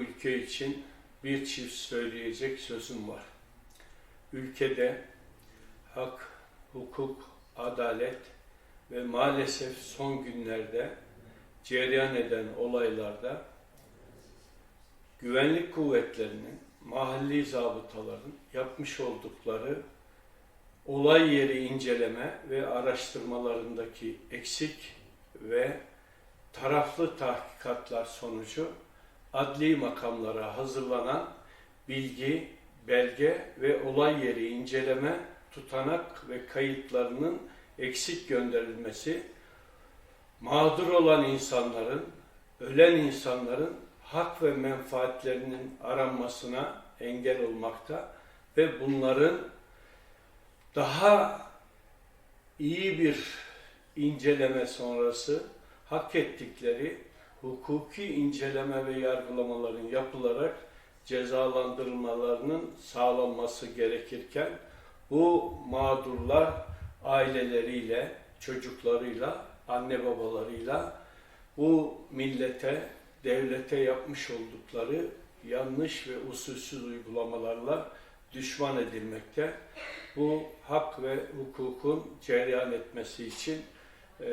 ülke için bir çift söyleyecek sözüm var. Ülkede hak, hukuk, adalet ve maalesef son günlerde cereyan eden olaylarda güvenlik kuvvetlerinin, mahalli zabıtaların yapmış oldukları olay yeri inceleme ve araştırmalarındaki eksik ve taraflı tahkikatlar sonucu adli makamlara hazırlanan bilgi, belge ve olay yeri inceleme, tutanak ve kayıtlarının eksik gönderilmesi, mağdur olan insanların, ölen insanların hak ve menfaatlerinin aranmasına engel olmakta ve bunların daha iyi bir inceleme sonrası hak ettikleri hukuki inceleme ve yargılamaların yapılarak cezalandırılmalarının sağlanması gerekirken bu mağdurlar aileleriyle, çocuklarıyla, anne babalarıyla bu millete, devlete yapmış oldukları yanlış ve usulsüz uygulamalarla düşman edilmekte. Bu hak ve hukukun cereyan etmesi için e,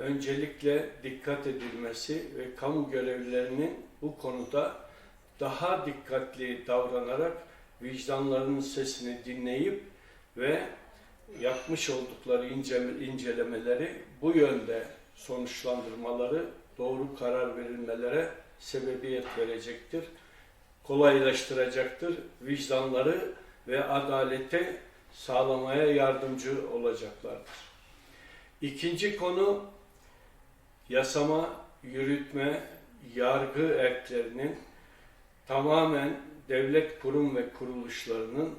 öncelikle dikkat edilmesi ve kamu görevlilerinin bu konuda daha dikkatli davranarak vicdanlarının sesini dinleyip ve yapmış oldukları ince- incelemeleri bu yönde sonuçlandırmaları, doğru karar verilmelere sebebiyet verecektir, kolaylaştıracaktır, vicdanları ve adaleti sağlamaya yardımcı olacaklardır. İkinci konu yasama, yürütme, yargı erklerinin tamamen devlet kurum ve kuruluşlarının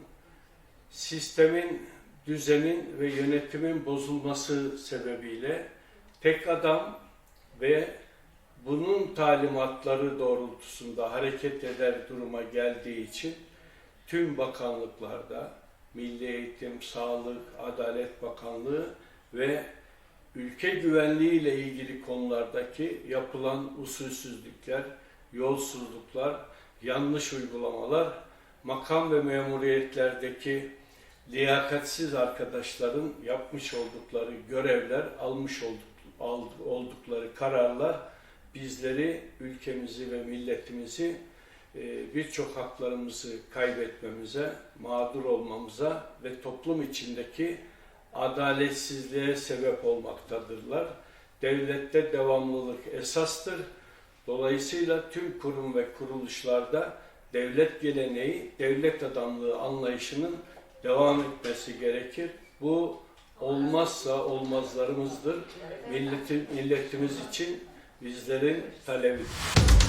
sistemin, düzenin ve yönetimin bozulması sebebiyle tek adam ve bunun talimatları doğrultusunda hareket eder duruma geldiği için tüm bakanlıklarda Milli Eğitim, Sağlık, Adalet Bakanlığı ve ülke güvenliği ile ilgili konulardaki yapılan usulsüzlükler, yolsuzluklar, yanlış uygulamalar, makam ve memuriyetlerdeki liyakatsiz arkadaşların yapmış oldukları görevler, almış olduk, oldukları kararlar bizleri, ülkemizi ve milletimizi e, birçok haklarımızı kaybetmemize, mağdur olmamıza ve toplum içindeki adaletsizliğe sebep olmaktadırlar. Devlette devamlılık esastır. Dolayısıyla tüm kurum ve kuruluşlarda devlet geleneği, devlet adamlığı anlayışının devam etmesi gerekir. Bu olmazsa olmazlarımızdır. Milletin, milletimiz için bizlerin talebidir.